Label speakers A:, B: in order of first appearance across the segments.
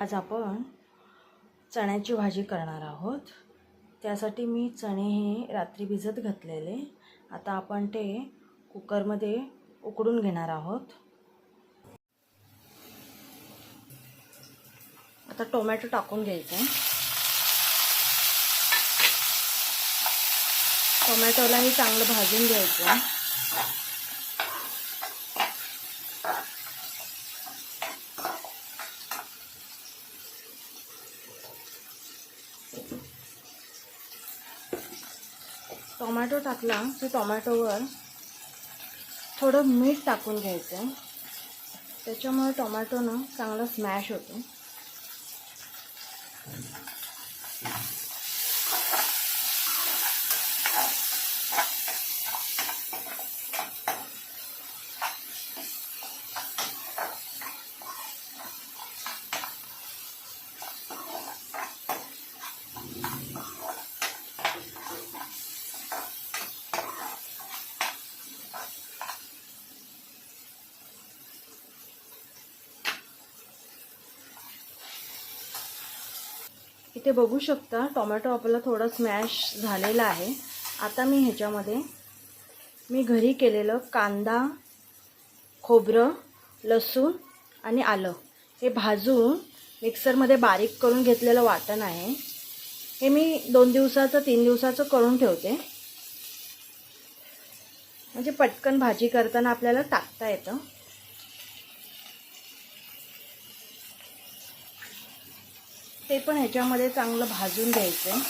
A: आज आपण चण्याची भाजी करणार आहोत. त्यासाठी मी चणे हे रात्री भिजत घातलेले. आता आपण ते कुकरमध्ये उकडून घेणार आहोत. आता टोमॅटो टाकून घ्यायचं. टोमॅटोलाही चांगलं भाजून घ्यायचं. टोमॅटो टाकला की टोमॅटोवर थोडं मीठ टाकून घ्यायचं. आहे त्याच्यामुळे टोमॅटो ना चांगला स्मॅश होतो. इथे बघू शकता टोमॅटो आपला थोडा स्मॅश झालेला आहे. आता मी ह्याच्यामध्ये मी घरी केलेलं कांदा खोबरं लसूण आणि आलं. हे भाजून मिक्सरमध्ये बारीक करून घेतलेलं वाटण आहे. हे मी दोन दिवसाचं तीन दिवसाचं करून ठेवते. म्हणजे पटकन भाजी करताना आपल्याला टाकता येतं. ते पण ह्याच्यामध्ये चांगलं भाजून घ्यायचं आहे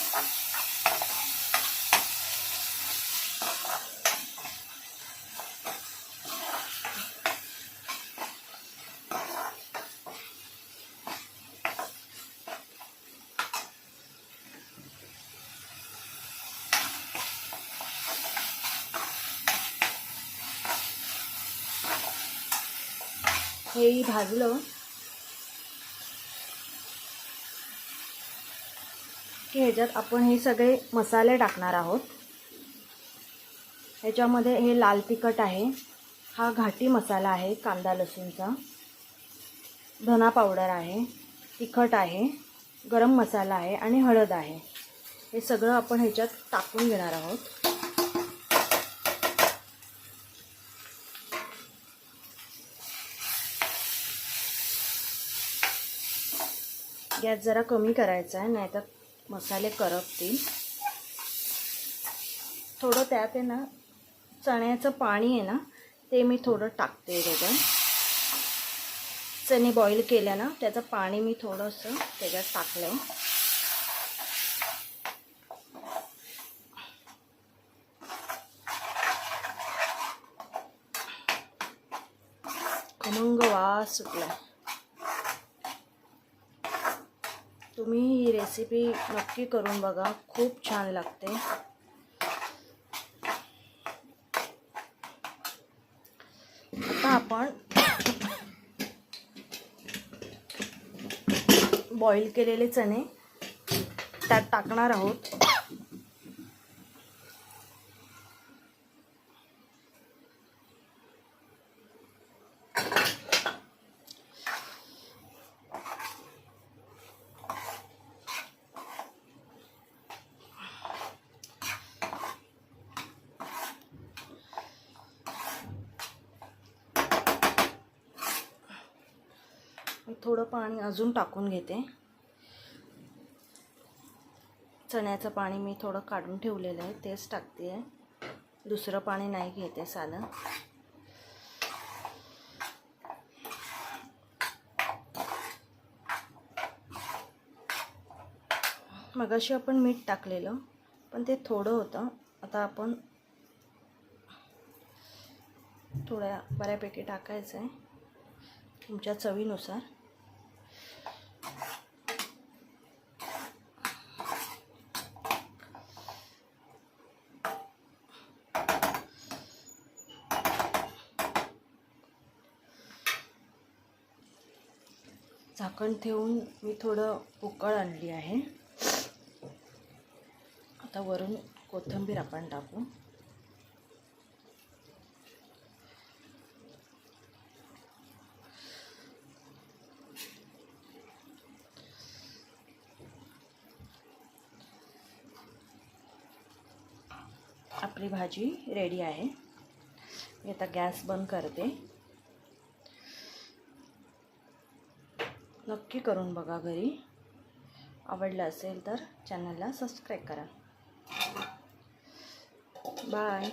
A: हेही भाजलं की ह्याच्यात आपण हे सगळे मसाले टाकणार आहोत. ह्याच्यामध्ये हे लाल तिखट आहे. हा घाटी मसाला आहे कांदा लसूणचा. धना पावडर आहे तिखट आहे गरम मसाला आहे आणि हळद आहे. हे सगळं आपण ह्याच्यात टाकून घेणार आहोत. गॅस जरा कमी करायचा आहे नाहीतर मसाले करपतील. थोडं त्यात आहे ना चण्याचं पाणी आहे ना ते मी थोडं टाकते त्याच्यात चणे बॉईल केल्या ना त्याचं पाणी मी थोडंसं त्याच्यात टाकलं आहे खमंग वास सुटला तुम्ही ही रेसिपी नक्की करून बघा. खूप छान लागते. आता आपण बॉईल केलेले चणे त्यात टाकणार आहोत. थोडं पाणी अजून टाकून घेते. चण्याचं पाणी मी थोडं काढून ठेवलेलं आहे तेच टाकते आहे दुसरं पाणी नाही घेते साधं मगाशी आपण मीठ टाकलेलं पण ते थोडं होतं. आता आपण थोड्या बऱ्यापैकी टाकायचं आहे तुमच्या चवीनुसार. झाकण ठेवून मी थोडं उकळ आणली आहे. आता वरून कोथिंबीर आपण टाकू. आपली भाजी रेडी आहे. मी आता गॅस बंद करते. नक्की करून बघा घरी. आवडलं असेल तर चॅनलला सबस्क्राईब करा. बाय